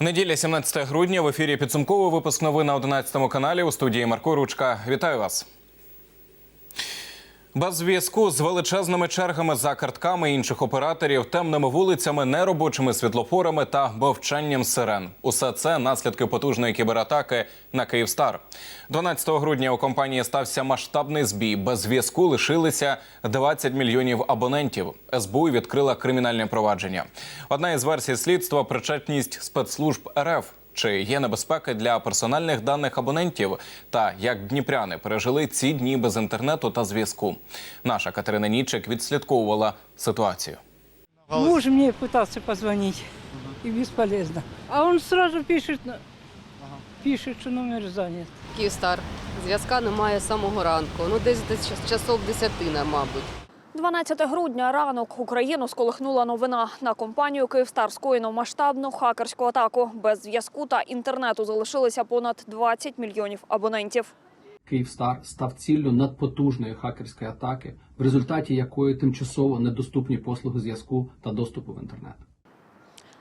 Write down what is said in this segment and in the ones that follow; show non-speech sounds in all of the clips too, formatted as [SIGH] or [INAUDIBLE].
Неділя, 17 грудня. В ефірі підсумковий випуск новин на 11 каналі у студії Марко Ручка. Вітаю вас. Без зв'язку з величезними чергами за картками інших операторів, темними вулицями, неробочими світлофорами та мовчанням сирен. Усе це наслідки потужної кібератаки на Київстар. 12 грудня у компанії стався масштабний збій. Без зв'язку лишилися 20 мільйонів абонентів. СБУ відкрила кримінальне провадження. Одна із версій слідства причетність спецслужб РФ. Чи є небезпеки для персональних даних абонентів та як дніпряни пережили ці дні без інтернету та зв'язку? Наша Катерина Нічик відслідковувала ситуацію. Муж мне пытался позвонить, и бесполезно. А он сразу пишет, на- пишет, что номер занят. Київстар. Зв'язка немає з самого ранку. Ну, десь десь часов десятина, мабуть. 12 грудня ранок Україну сколихнула новина. На компанію Київстар скоєно масштабну хакерську атаку. Без зв'язку та інтернету залишилися понад 20 мільйонів абонентів. Київстар став ціллю надпотужної хакерської атаки, в результаті якої тимчасово недоступні послуги зв'язку та доступу в інтернет.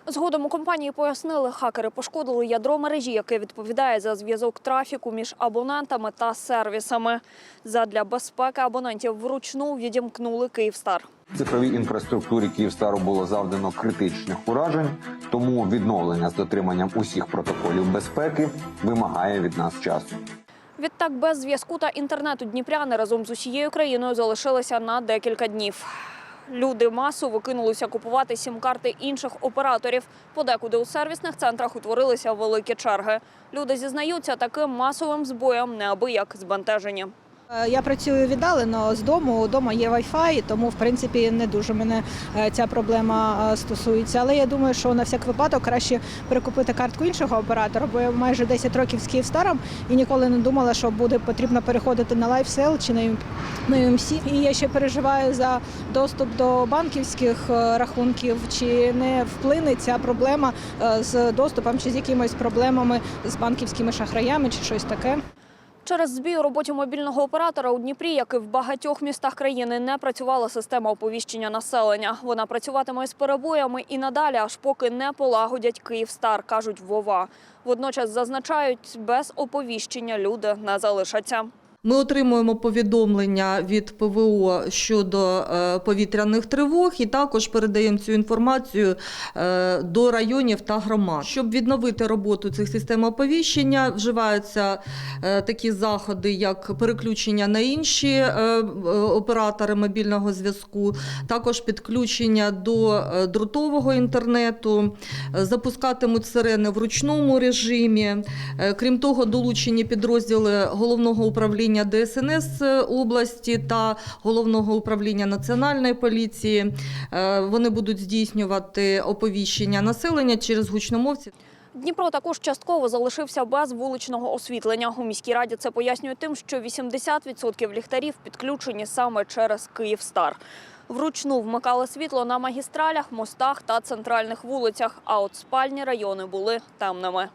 Згодом у компанії пояснили, хакери пошкодили ядро мережі, яке відповідає за зв'язок трафіку між абонентами та сервісами. Задля безпеки абонентів вручну відімкнули Київстар. Цифровій інфраструктурі Київстару було завдано критичних уражень, тому відновлення з дотриманням усіх протоколів безпеки вимагає від нас часу. Відтак, без зв'язку та інтернету дніпряни разом з усією країною залишилися на декілька днів. Люди масово кинулися купувати сім-карти інших операторів. Подекуди у сервісних центрах утворилися великі черги. Люди зізнаються, таким масовим збоєм неабияк збентежені. Е, Я працюю віддалено з дому. Удома є Wi-Fi, тому в принципі не дуже мене е, ця проблема е, стосується. Але я думаю, що на всяк випадок краще перекупити картку іншого оператора, бо я майже 10 років з Київстаром і ніколи не думала, що буде потрібно переходити на LifeSell чи на UM- UMC. І я ще переживаю за доступ до банківських рахунків. Чи не вплине ця проблема з доступом, чи з якимись проблемами з банківськими шахраями, чи щось таке. Через збій у роботі мобільного оператора у Дніпрі, як і в багатьох містах країни, не працювала система оповіщення населення. Вона працюватиме з перебоями і надалі, аж поки не полагодять Київстар, кажуть Вова. Водночас зазначають, без оповіщення люди не залишаться. Ми отримуємо повідомлення від ПВО щодо е, повітряних тривог і також передаємо цю інформацію е, до районів та громад. Щоб відновити роботу цих систем оповіщення, вживаються е, такі заходи, як переключення на інші оператори мобільного зв'язку, також підключення до дротового інтернету, запускатимуть сирени в ручному режимі. Крім того, долучені підрозділи головного управління ДСНС області та головного управління національної поліції. Е, Вони будуть здійснювати оповіщення населення через гучномовців. Дніпро також частково залишився без вуличного освітлення. У міській раді це пояснює тим, що 80% ліхтарів підключені саме через Київстар. Вручну вмикали світло на магістралях, мостах та центральних вулицях. А от спальні райони були темними.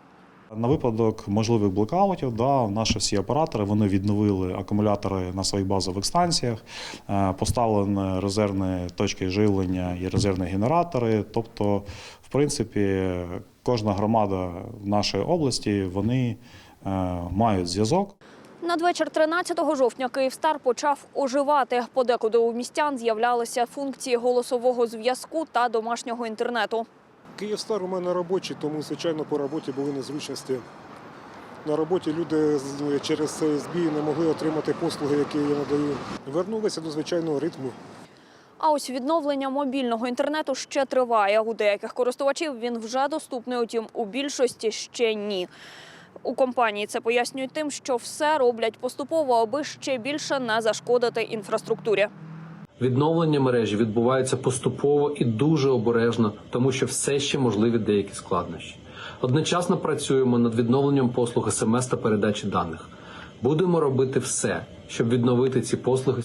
На випадок можливих блокаутів, да, наші всі оператори вони відновили акумулятори на своїх базових станціях, е, поставлені резервні точки живлення і резервні генератори. Тобто, в принципі, кожна громада в нашій області вони е, мають зв'язок. Надвечір 13 жовтня Київстар почав оживати. Подекуди у містян з'являлися функції голосового зв'язку та домашнього інтернету. Київстар у мене робочий, тому, звичайно, по роботі були незручності. На роботі люди через збій не могли отримати послуги, які я надаю. Вернулися до звичайного ритму. А ось відновлення мобільного інтернету ще триває. У деяких користувачів він вже доступний, утім у більшості ще ні. У компанії це пояснюють тим, що все роблять поступово, аби ще більше не зашкодити інфраструктурі. Відновлення мережі відбувається поступово і дуже обережно, тому що все ще можливі деякі складнощі. Одночасно працюємо над відновленням послуг СМС та передачі даних. Будемо робити все, щоб відновити ці послуги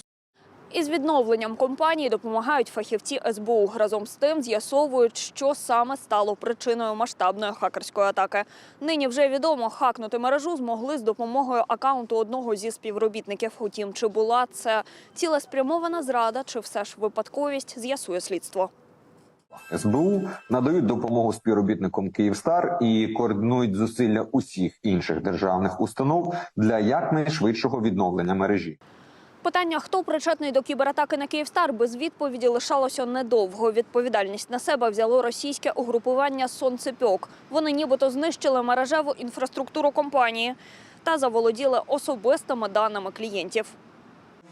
відновленням компанії допомагають фахівці СБУ. Разом з тим з'ясовують, що саме стало причиною масштабної хакерської атаки. Нині вже відомо, хакнути мережу змогли з допомогою акаунту одного зі співробітників. Утім, чи була це цілеспрямована зрада, чи все ж випадковість, з'ясує слідство. СБУ надають допомогу співробітникам Київстар і координують зусилля усіх інших державних установ для якнайшвидшого відновлення мережі. Питання, хто причетний до кібератаки на Київстар, без відповіді лишалося недовго. Відповідальність на себе взяло російське угрупування Сонцепьок. Вони нібито знищили мережеву інфраструктуру компанії та заволоділи особистими даними клієнтів.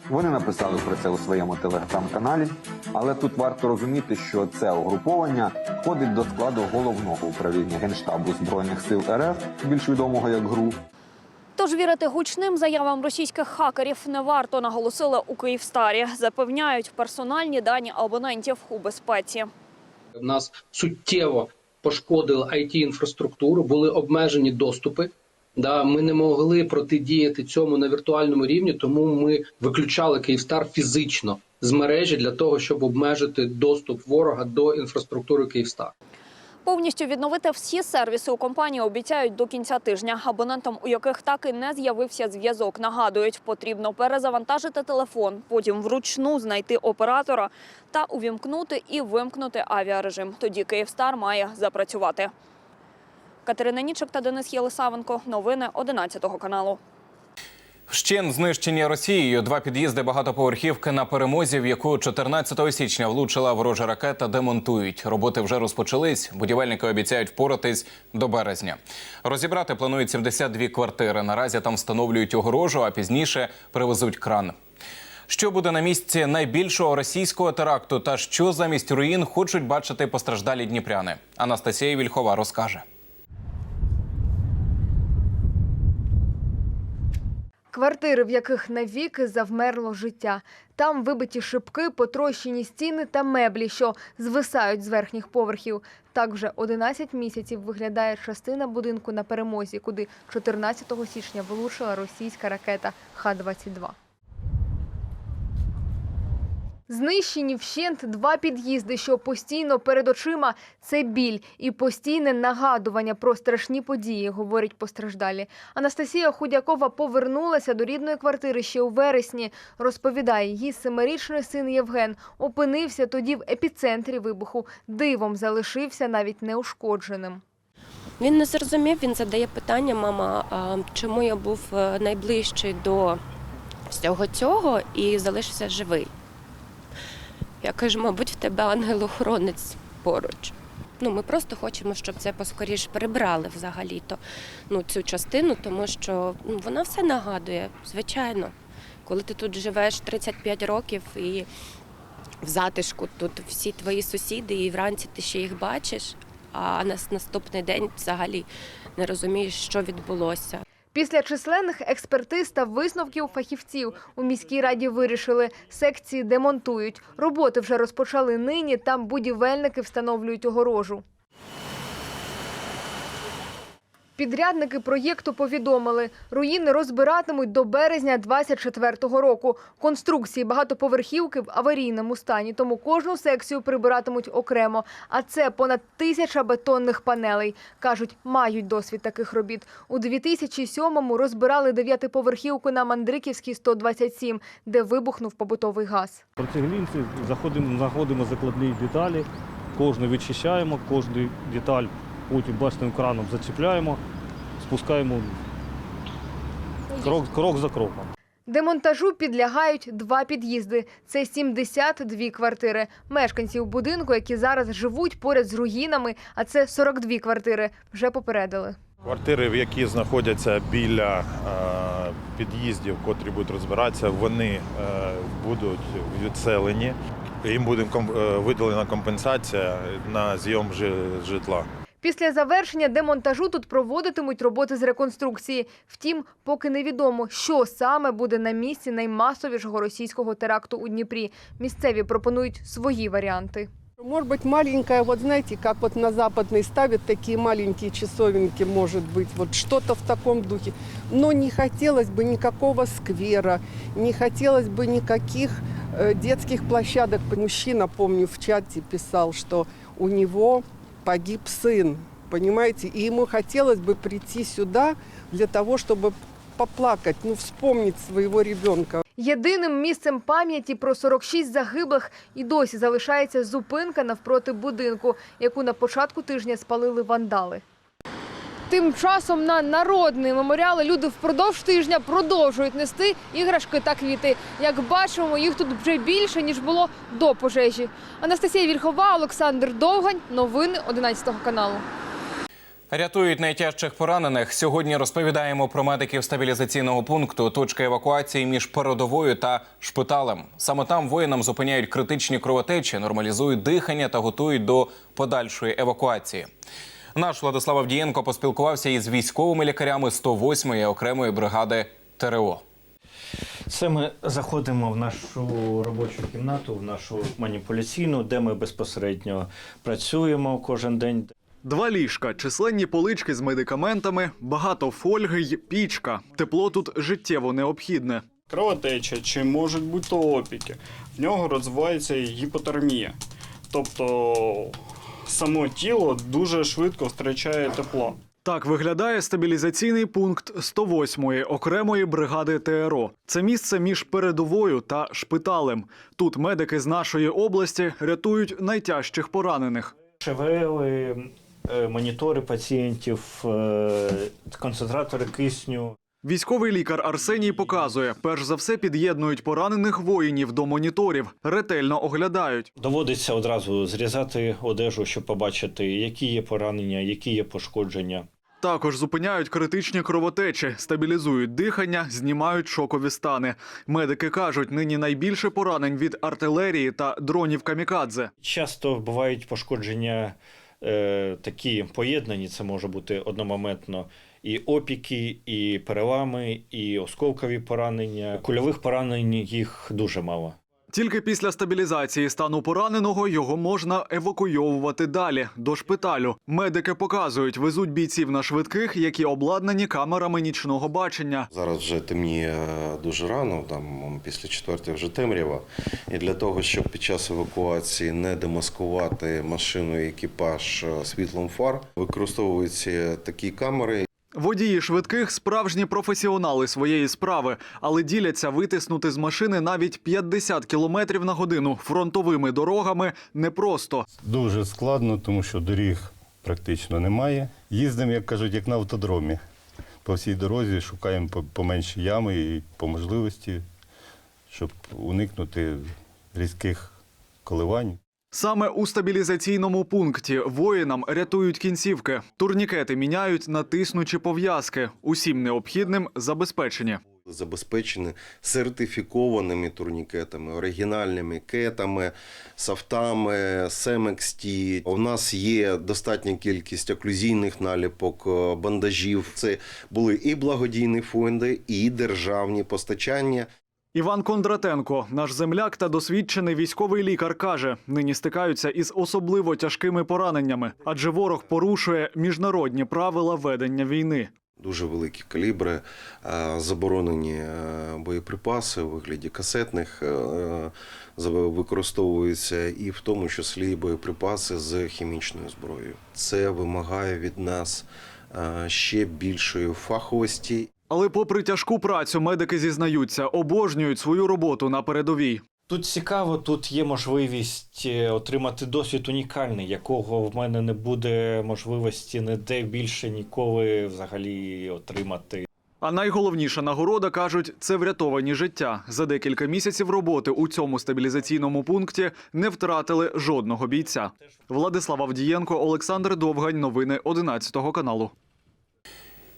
Вони написали про це у своєму телеграм-каналі, але тут варто розуміти, що це угруповання входить до складу головного управління генштабу збройних сил РФ, більш відомого як ГРУ, Тож вірити гучним заявам російських хакерів не варто, наголосили у Київстарі. Запевняють, персональні дані абонентів у безпеці. В нас суттєво пошкодили it інфраструктуру, були обмежені доступи. Да, ми не могли протидіяти цьому на віртуальному рівні, тому ми виключали Київстар фізично з мережі для того, щоб обмежити доступ ворога до інфраструктури Київстар. Повністю відновити всі сервіси у компанії обіцяють до кінця тижня. Абонентам, у яких так і не з'явився зв'язок, нагадують, потрібно перезавантажити телефон, потім вручну знайти оператора та увімкнути і вимкнути авіарежим. Тоді Київстар має запрацювати. Катерина Нічик та Денис Єлисавенко. Новини 11 каналу. Вщен знищені Росією два під'їзди багатоповерхівки на перемозі, в яку 14 січня влучила ворожа ракета, демонтують. Роботи вже розпочались. Будівельники обіцяють впоратись до березня. Розібрати планують 72 квартири. Наразі там встановлюють огорожу, а пізніше привезуть кран. Що буде на місці найбільшого російського теракту та що замість руїн хочуть бачити постраждалі дніпряни? Анастасія Вільхова розкаже. Квартири, в яких навіки завмерло життя. Там вибиті шибки, потрощені стіни та меблі, що звисають з верхніх поверхів. Так вже 11 місяців виглядає частина будинку на перемозі, куди 14 січня влучила російська ракета Х-22. Знищені вщент два під'їзди, що постійно перед очима це біль і постійне нагадування про страшні події, говорять постраждалі. Анастасія Худякова повернулася до рідної квартири ще у вересні. Розповідає, її семирічний син Євген опинився тоді в епіцентрі вибуху. Дивом залишився навіть неушкодженим. Він не зрозумів, він задає питання, мама, чому я був е, найближчий до всього цього і залишився живий. Я кажу, мабуть, в тебе ангел-охоронець поруч. Ну, ми просто хочемо, щоб це поскоріше прибрали взагалі-то ну, цю частину, тому що ну, вона все нагадує, звичайно. Коли ти тут живеш 35 років і в затишку тут всі твої сусіди, і вранці ти ще їх бачиш, а на наступний день взагалі не розумієш, що відбулося. Після численних експертиз та висновків фахівців у міській раді вирішили, секції демонтують. Роботи вже розпочали нині, там будівельники встановлюють огорожу. Підрядники проєкту повідомили, руїни розбиратимуть до березня 24-го року. Конструкції багатоповерхівки в аварійному стані, тому кожну секцію прибиратимуть окремо. А це понад тисяча бетонних панелей. Кажуть, мають досвід таких робіт. У 2007-му розбирали дев'ятиповерхівку на Мандриківській 127, де вибухнув побутовий газ. При цій глінці знаходимо закладні деталі, кожну відчищаємо, кожну деталь потім бачним краном зачіпляємо, спускаємо крок, крок за кроком. Демонтажу підлягають два під'їзди. Це 72 квартири. Мешканців будинку, які зараз живуть поряд з руїнами, а це 42 квартири, вже попередили. Квартири, в які знаходяться біля е, під'їздів, котрі будуть розбиратися, вони е, будуть відселені. Їм буде ком- е, виділена компенсація на зйом жи- житла. Після завершення демонтажу тут проводитимуть роботи з реконструкції. Втім, поки невідомо, що саме буде на місці наймасовішого російського теракту у Дніпрі. Місцеві пропонують свої варіанти. Может быть, маленькая, вот знаете, как вот на западной ставят такие маленькие часовенки, может быть, вот что-то в таком духе. Но не хотелось бы никакого сквера, не хотелось бы никаких э, детских площадок. Мужчина, помню, в чате писал, что у него погиб сын, понимаете, и ему хотелось бы прийти сюда для того, чтобы поплакать, ну, вспомнить своего ребенка. Єдиним місцем пам'яті про 46 загиблих і досі залишається зупинка навпроти будинку, яку на початку тижня спалили вандали. Тим часом на народний меморіал люди впродовж тижня продовжують нести іграшки та квіти. Як бачимо, їх тут вже більше ніж було до пожежі. Анастасія Вільхова, Олександр Довгань. Новини 11 каналу. Рятують найтяжчих поранених. Сьогодні розповідаємо про медиків стабілізаційного пункту, точки евакуації між передовою та шпиталем. Саме там воїнам зупиняють критичні кровотечі, нормалізують дихання та готують до подальшої евакуації. Наш Владислав Авдієнко поспілкувався із військовими лікарями 108-ї окремої бригади ТРО. Це ми заходимо в нашу робочу кімнату, в нашу маніпуляційну, де ми безпосередньо працюємо кожен день. Два ліжка, численні полички з медикаментами, багато фольги й пічка. Тепло тут життєво необхідне. кровотеча чи можуть бути опіки. В нього розвивається гіпотермія. Тобто само тіло дуже швидко втрачає тепло. Так виглядає стабілізаційний пункт 108-ї окремої бригади ТРО. Це місце між передовою та шпиталем. Тут медики з нашої області рятують найтяжчих поранених. ШВЛи, е, монітори пацієнтів, е, концентратори кисню. Військовий лікар Арсеній показує, перш за все під'єднують поранених воїнів до моніторів, ретельно оглядають. Доводиться одразу зрізати одежу, щоб побачити, які є поранення, які є пошкодження. Також зупиняють критичні кровотечі, стабілізують дихання, знімають шокові стани. Медики кажуть, нині найбільше поранень від артилерії та дронів камікадзе. Часто бувають пошкодження е, такі поєднані, це може бути одномоментно і опіки, і перелами, і осколкові поранення. Кульових поранень їх дуже мало. Тільки після стабілізації стану пораненого його можна евакуйовувати далі до шпиталю. Медики показують, везуть бійців на швидких, які обладнані камерами нічного бачення. Зараз вже темніє дуже рано, там після четвертої вже темрява. І для того, щоб під час евакуації не демаскувати машину і екіпаж е, світлом фар, використовуються такі камери. Водії швидких справжні професіонали своєї справи, але діляться витиснути з машини навіть 50 кілометрів на годину фронтовими дорогами непросто. Дуже складно, тому що доріг практично немає. Їздимо, як кажуть, як на автодромі. По всій дорозі шукаємо по- поменші ями і по можливості, щоб уникнути різких коливань. Саме у стабілізаційному пункті воїнам рятують кінцівки. Турнікети міняють на тиснучі пов'язки. Усім необхідним забезпечені. Забезпечені сертифікованими турнікетами, оригінальними кетами, софтами, Семексті. У нас є достатня кількість оклюзійних наліпок, е, бандажів. Це були і благодійні фонди, і державні постачання. Іван Кондратенко, наш земляк та досвідчений військовий лікар, каже: нині стикаються із особливо тяжкими пораненнями, адже ворог порушує міжнародні правила ведення війни. Дуже великі калібри, е, заборонені е, боєприпаси у вигляді касетних е, використовуються і в тому числі боєприпаси з хімічною зброєю. Це вимагає від нас ще більшої фаховості Але, попри тяжку працю, медики зізнаються, обожнюють свою роботу на передовій. Тут цікаво, тут є можливість е, отримати досвід унікальний, якого в мене не буде можливості ніде більше ніколи взагалі отримати. А найголовніша нагорода кажуть, це врятовані життя. За декілька місяців роботи у цьому стабілізаційному пункті не втратили жодного бійця. Владислав Авдієнко, Олександр Довгань. Новини 11 каналу.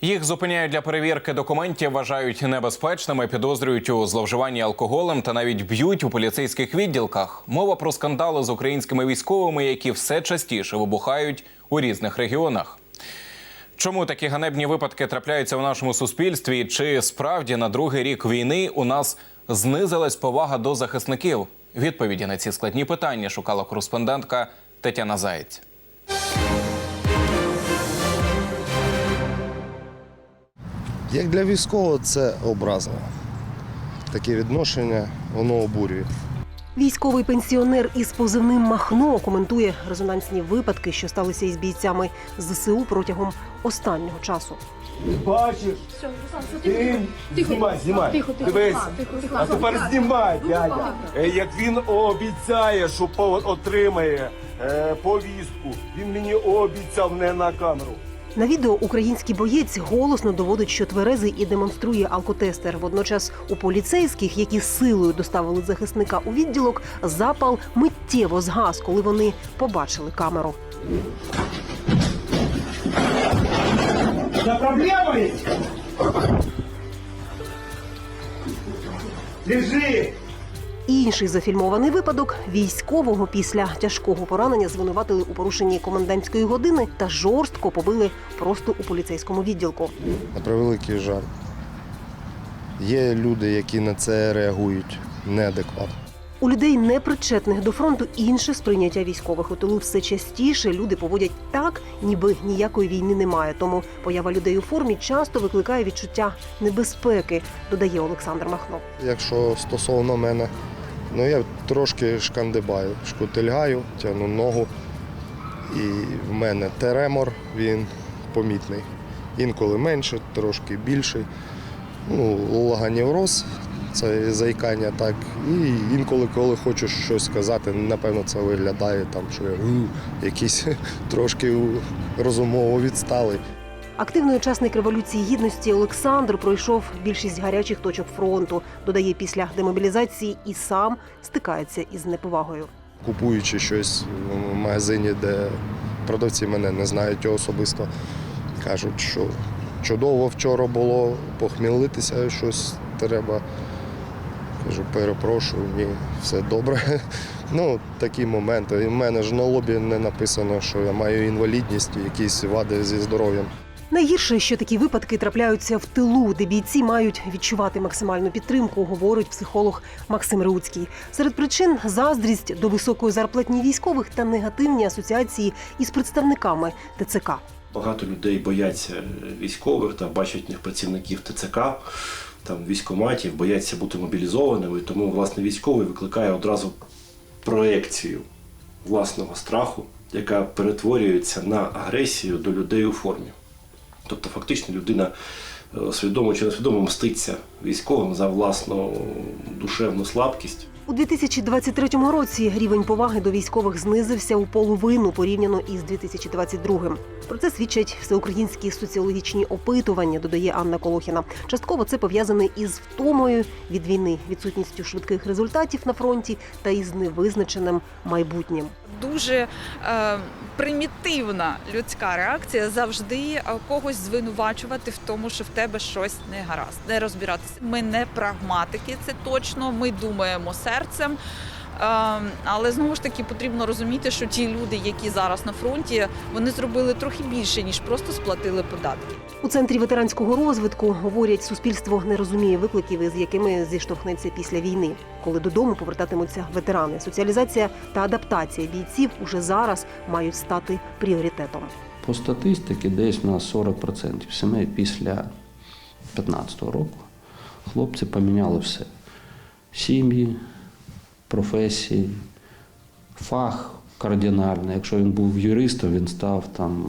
Їх зупиняють для перевірки документів, вважають небезпечними, підозрюють у зловживанні алкоголем та навіть б'ють у поліцейських відділках. Мова про скандали з українськими військовими, які все частіше вибухають у різних регіонах. Чому такі ганебні випадки трапляються в нашому суспільстві? Чи справді на другий рік війни у нас знизилась повага до захисників? Відповіді на ці складні питання шукала кореспондентка Тетяна Заєць. Як для військового це образливо. Таке відношення, воно обурює. Військовий пенсіонер із позивним Махно коментує резонансні випадки, що сталися із бійцями ЗСУ протягом останнього часу. Бачиш? Ти знімай, знімай. Дивись. А тепер знімай, дядя. Е, Як він обіцяє, що по- отримає е, повістку, він мені обіцяв не на камеру. На відео український боєць голосно доводить, що тверезий і демонструє алкотестер. Водночас у поліцейських, які силою доставили захисника у відділок, запал миттєво згас, коли вони побачили камеру. За проблемой? Лежи! Інший зафільмований випадок військового після тяжкого поранення звинуватили у порушенні комендантської години та жорстко побили просто у поліцейському відділку. На превеликий жаль. Є люди, які на це реагують неадекватно. У людей, непричетних до фронту, інше сприйняття військових у тилу все частіше люди поводять так, ніби ніякої війни немає. Тому поява людей у формі часто викликає відчуття небезпеки, додає Олександр Махно. Якщо стосовно мене, ну я трошки шкандибаю, шкутильгаю, тягну ногу. І в мене теремор, він помітний. Інколи менше, трошки більший. Ну, логанівроз, це заїкання так. І інколи, коли хочу щось сказати, напевно, це виглядає там, що я якийсь [LAUGHS] трошки розумово відсталий. Активний учасник революції гідності Олександр пройшов більшість гарячих точок фронту. Додає, після демобілізації і сам стикається із неповагою. Купуючи щось в магазині, де продавці мене не знають особисто, кажуть, що чудово вчора було, похмілитися щось треба. Кажу, перепрошую, ні, все добре. [LAUGHS] Ну, такі моменти. І в мене ж на лобі не написано, що я маю інвалідність, якісь вади зі здоров'ям. Найгірше, що такі випадки трапляються в тилу, де бійці мають відчувати максимальну підтримку, говорить психолог Максим Реуцький. Серед причин заздрість до високої зарплатні військових та негативні асоціації із представниками ТЦК. Багато людей бояться військових та бачать них працівників ТЦК, там військоматів, бояться бути мобілізованими. Тому власне військовий викликає одразу проекцію власного страху, яка перетворюється на агресію до людей у формі. Тобто, фактично, людина е, свідомо чи несвідомо мститься військовим за власну душевну слабкість. У 2023 році рівень поваги до військових знизився у половину порівняно із 2022. Про це свідчать всеукраїнські соціологічні опитування, додає Анна Колохіна. Частково це пов'язане із втомою від війни, відсутністю швидких результатів на фронті та із невизначеним майбутнім. дуже е, примітивна людська реакція завжди е, когось звинувачувати в тому, що в тебе щось не гаразд, не розбиратися. Ми не прагматики, це точно. Ми думаємо серцем. Е, але знову ж таки потрібно розуміти, що ті люди, які зараз на фронті, вони зробили трохи більше ніж просто сплатили податки. У центрі ветеранського розвитку говорять, суспільство не розуміє викликів, із якими зіштовхнеться після війни, коли додому повертатимуться ветерани. Соціалізація та адаптація бійців уже зараз мають стати пріоритетом. По статистиці десь у нас 40% сімей після 2015 року хлопці поміняли все. Сім'ї, професії, фах кардинальний. Якщо він був юристом, він став там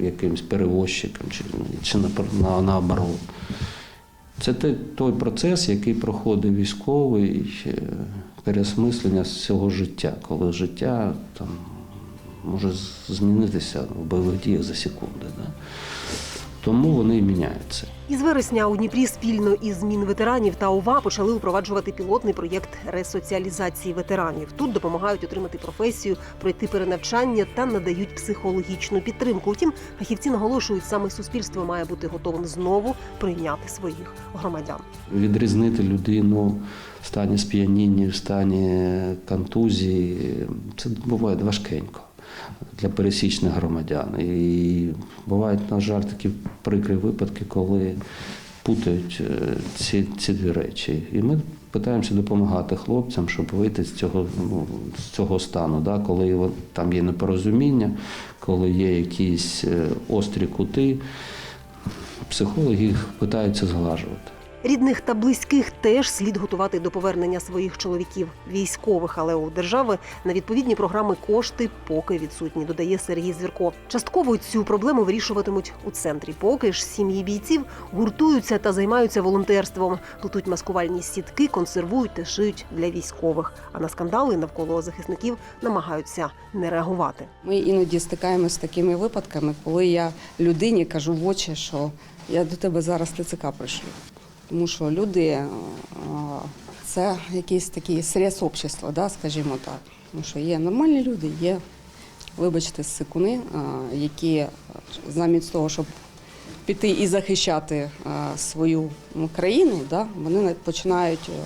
якимось перевозчиком чи, чи напр- на, наоборот. Це той процес, який проходить військовий, е, переосмислення всього життя, коли життя там, може змінитися в бойових діях за секунди. Да? Тому вони і міняються. Із вересня у Дніпрі спільно із Мінветеранів та ОВА почали впроваджувати пілотний проєкт ресоціалізації ветеранів. Тут допомагають отримати професію, пройти перенавчання та надають психологічну підтримку. Втім, фахівці наголошують, саме суспільство має бути готовим знову прийняти своїх громадян. Відрізнити людину в стані сп'яніння, в стані контузії це буває важкенько для пересічних громадян. І бувають, на жаль, такі прикрі випадки, коли путають е, ці, ці дві речі. І ми намагаємося допомагати хлопцям, щоб вийти з цього, ну, з цього стану, да, коли там є непорозуміння, коли є якісь е, острі кути. Психологи їх намагаються зглажувати. Рідних та близьких теж слід готувати до повернення своїх чоловіків, військових, але у держави на відповідні програми кошти поки відсутні, додає Сергій Звірко. Частково цю проблему вирішуватимуть у центрі. Поки ж сім'ї бійців гуртуються та займаються волонтерством, плетуть маскувальні сітки, консервують та шиють для військових. А на скандали навколо захисників намагаються не реагувати. Ми іноді стикаємося з такими випадками, коли я людині кажу в очі, що я до тебе зараз ТЦК пришлю. Тому що люди е, це якийсь такий срез общества, да, скажімо так. Тому що є нормальні люди, є, вибачте, сикуни, е, які замість того, щоб піти і захищати е, свою ну, країну, да, вони починають е,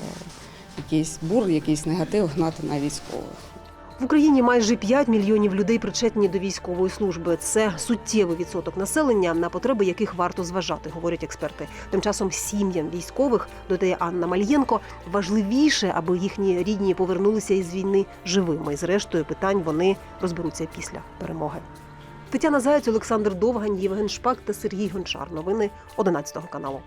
якийсь бур, якийсь негатив гнати на військових. В Україні майже 5 мільйонів людей причетні до військової служби. Це суттєвий відсоток населення, на потреби яких варто зважати, говорять експерти. Тим часом сім'ям військових, додає Анна Мальєнко, важливіше, аби їхні рідні повернулися із війни живими. І зрештою питань вони розберуться після перемоги. Тетяна Заяць, Олександр Довгань, Євген Шпак та Сергій Гончар. Новини 11 каналу.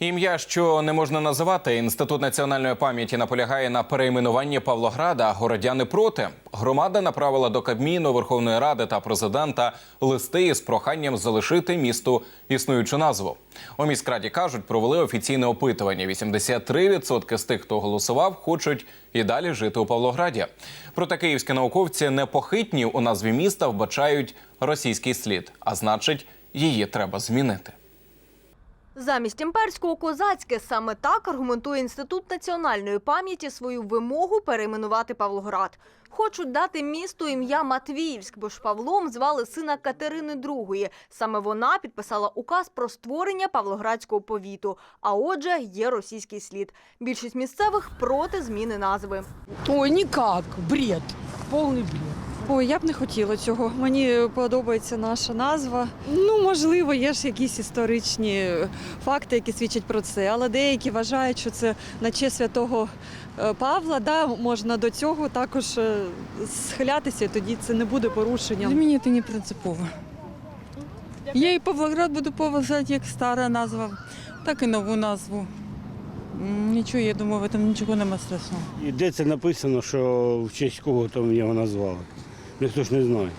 Ім'я, що не можна називати, інститут національної пам'яті наполягає на перейменуванні Павлограда. Городяни проти. Громада направила до Кабміну Верховної Ради та президента листи із проханням залишити місту існуючу назву. У міськраді кажуть, провели офіційне опитування. 83% з тих, хто голосував, хочуть і далі жити у Павлограді. Проте київські науковці непохитні у назві міста вбачають російський слід, а значить, її треба змінити. Замість імперського козацьке саме так аргументує інститут національної пам'яті свою вимогу перейменувати Павлоград. Хочуть дати місту ім'я Матвіївськ, бо ж Павлом звали сина Катерини II. Саме вона підписала указ про створення Павлоградського повіту. А отже, є російський слід. Більшість місцевих проти зміни назви. Ой, ніяк, бред, повний бред. Ой, я б не хотіла цього. Мені подобається наша назва. Ну, можливо, є ж якісь історичні факти, які свідчать про це, але деякі вважають, що це на честь святого е, Павла. Да, можна до цього також е, схилятися, тоді це не буде порушенням. Для мене це не принципово. Я і Павлоград буду поважати як стара назва, так і нову назву. Нічого, я думаю, в цьому нічого немає страшного. І де це написано, що в честь кого там його назвали? Ніхто ж не знає.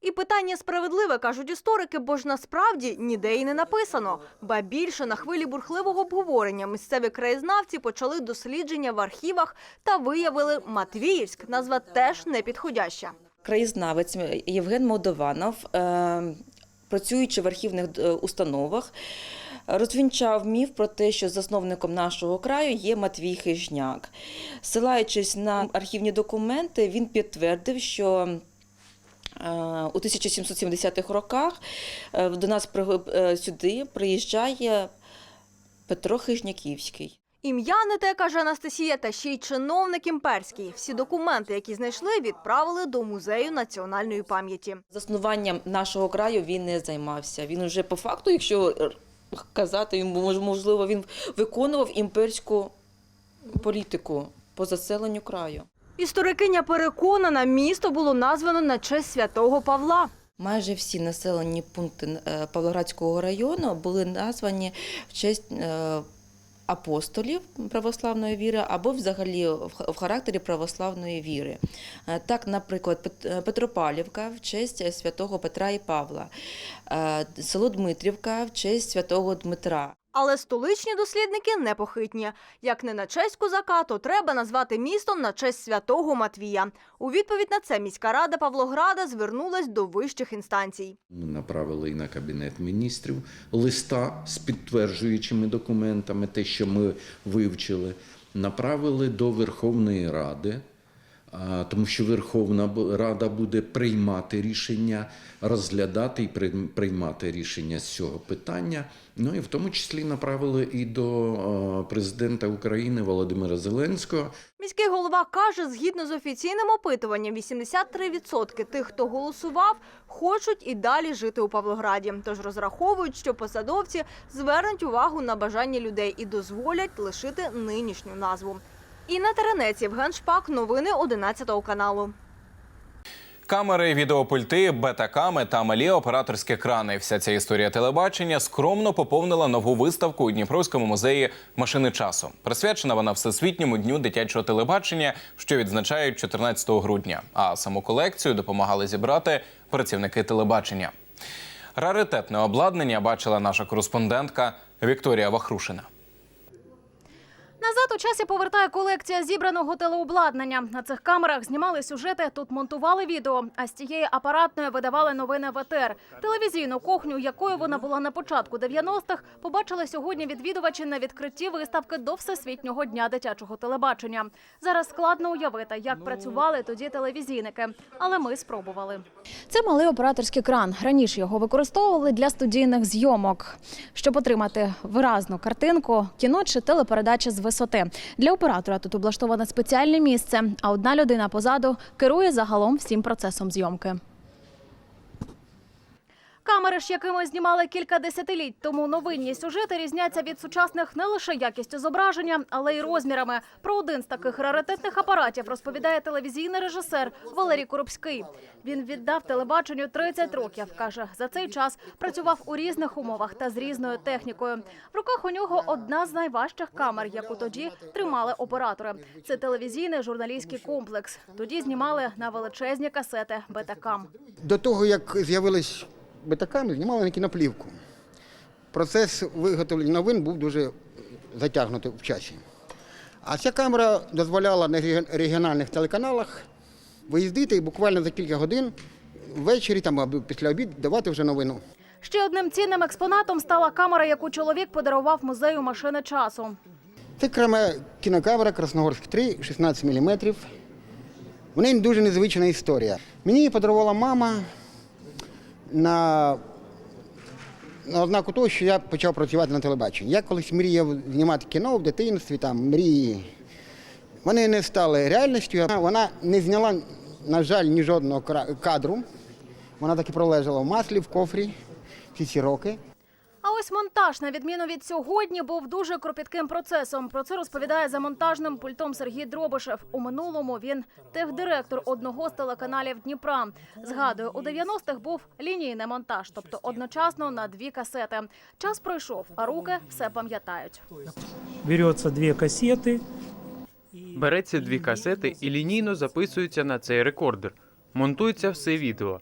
І питання справедливе, кажуть історики, бо ж насправді ніде й не написано. Ба більше на хвилі бурхливого обговорення місцеві краєзнавці почали дослідження в архівах та виявили Матвіївськ. Назва теж непідходяща. краєзнавець Євген Молдованов, е, працюючи в архівних е, установах, розвінчав міф про те, що засновником нашого краю є Матвій Хижняк. Силаючись на архівні документи, він підтвердив, що у 1770-х роках е, до нас е, сюди приїжджає Петро Хижняківський. Ім'я не те, каже Анастасія, та ще й чиновник імперський. Всі документи, які знайшли, відправили до музею національної пам'яті. Заснуванням нашого краю він не займався. Він вже по факту, якщо е, казати, йому, можливо, він виконував імперську політику по заселенню краю. Історикиня переконана, місто було названо на честь святого Павла. Майже всі населені пункти е, Павлоградського району були названі в честь е, апостолів православної віри або взагалі в характері православної віри. Е, Так, наприклад, Пет- Петропавлівка в честь святого Петра і Павла, село Дмитрівка в честь святого Дмитра. Але столичні дослідники непохитні. Як не на честь козака, то треба назвати містом на честь святого Матвія. У відповідь на це міська рада Павлограда звернулась до вищих інстанцій. Ми направили і на кабінет міністрів листа з підтверджуючими документами, те, що ми вивчили, направили до Верховної Ради, тому що Верховна Рада буде приймати рішення, розглядати і прийм- приймати рішення з цього питання. Ну і в тому числі направили і до президента України Володимира Зеленського. Міський голова каже, згідно з офіційним опитуванням, 83% тих, хто голосував, хочуть і далі жити у Павлограді. Тож розраховують, що посадовці звернуть увагу на бажання людей і дозволять лишити нинішню назву. Інна Теренець, Євген Шпак, новини 11 каналу. Камери, відеопульти, бета-ками та малі операторські крани. Вся ця історія телебачення скромно поповнила нову виставку у Дніпровському музеї машини часу. Присвячена вона всесвітньому дню дитячого телебачення, що відзначають 14 грудня. А саму колекцію допомагали зібрати працівники телебачення. Раритетне обладнання бачила наша кореспондентка Вікторія Вахрушина. Назад у часі повертає колекція зібраного телеобладнання. На цих камерах знімали сюжети, тут монтували відео, а з цієї апаратної видавали новини в ЕТР. Телевізійну кухню, якою вона була на початку 90-х, побачили сьогодні відвідувачі на відкритті виставки до Всесвітнього дня дитячого телебачення. Зараз складно уявити, як працювали тоді телевізійники, але ми спробували. Це малий операторський кран. Раніше його використовували для студійних зйомок, щоб отримати виразну картинку, кіно чи телепередачі з висоти. Для оператора тут облаштоване спеціальне місце, а одна людина позаду керує загалом всім процесом зйомки. Камери ж, якими знімали кілька десятиліть тому новинні сюжети різняться від сучасних не лише якістю зображення, але й розмірами. Про один з таких раритетних апаратів розповідає телевізійний режисер Валерій Коробський. Він віддав телебаченню 30 років. каже, за цей час працював у різних умовах та з різною технікою. В руках у нього одна з найважчих камер, яку тоді тримали оператори. Це телевізійний журналістський комплекс. Тоді знімали на величезні касети бетакам. До того, як з'явились бетаками, знімали на кіноплівку. Процес виготовлення новин був дуже затягнутий в часі. А ця камера дозволяла на регіональних телеканалах виїздити і буквально за кілька годин ввечері там, або після обід давати вже новину. Ще одним цінним експонатом стала камера, яку чоловік подарував музею машини часу. Це окрема кінокамера Красногорськ 3, 16 мм. В неї дуже незвична історія. Мені її подарувала мама на, на ознаку того, що я почав працювати на телебаченні. Я колись мріяв знімати кіно в дитинстві, там мрії. Вони не стали реальністю. Вона не зняла, на жаль, ні жодного кадру. Вона так і пролежала в маслі, в кофрі всі ці роки. А ось монтаж, на відміну від сьогодні, був дуже кропітким процесом. Про це розповідає за монтажним пультом Сергій Дробишев. У минулому він техдиректор одного з телеканалів Дніпра. Згадує, у 90-х був лінійний монтаж, тобто одночасно на дві касети. Час пройшов, а руки все пам'ятають. Берется две кассеты. Береться дві касети і лінійно записується на цей рекордер. Монтується все відео.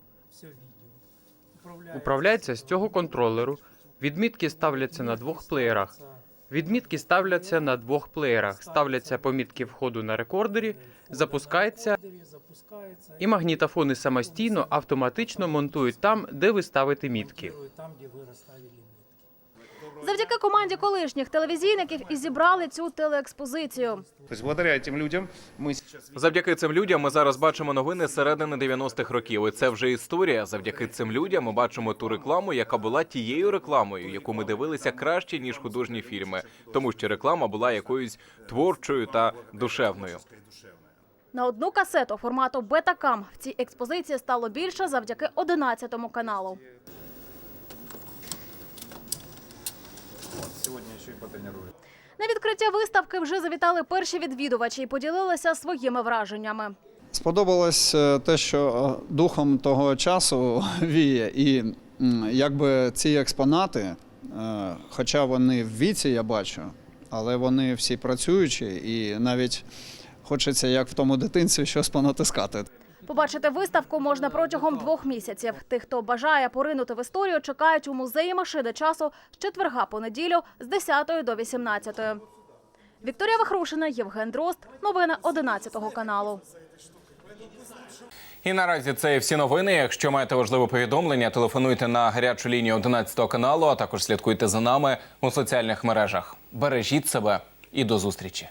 Управляється з цього контролеру. Відмітки ставляться на двох плеєрах. Відмітки ставляться на двох плеєрах. Ставляться помітки входу на рекордері, запускається і магнітофони самостійно автоматично монтують там, де ви ставите мітки. Завдяки команді колишніх телевізійників і зібрали цю телеекспозицію. Тобто, благодаря цим людям ми Завдяки цим людям ми зараз бачимо новини середини 90-х років. І це вже історія. Завдяки цим людям ми бачимо ту рекламу, яка була тією рекламою, яку ми дивилися краще ніж художні фільми, тому що реклама була якоюсь творчою та душевною. На одну касету формату Бетакам в цій експозиції стало більше завдяки 11 каналу. Сьогодні ще й потренуємо. На відкриття виставки вже завітали перші відвідувачі і поділилися своїми враженнями. Сподобалось е, те, що е, духом того часу [LAUGHS] віє, і якби ці експонати, е, хоча вони в віці, я бачу, але вони всі працюючі, і навіть хочеться, як в тому дитинстві, щось понатискати. Побачити виставку можна протягом двох місяців. Тих, хто бажає поринути в історію, чекають у музеї машини часу з четверга по неділю з 10 до 18. Вікторія Вахрушина, Євген Дрозд. Новини 11 каналу. І наразі це всі новини. Якщо маєте важливе повідомлення, телефонуйте на гарячу лінію 11 каналу, а також слідкуйте за нами у соціальних мережах. Бережіть себе і до зустрічі.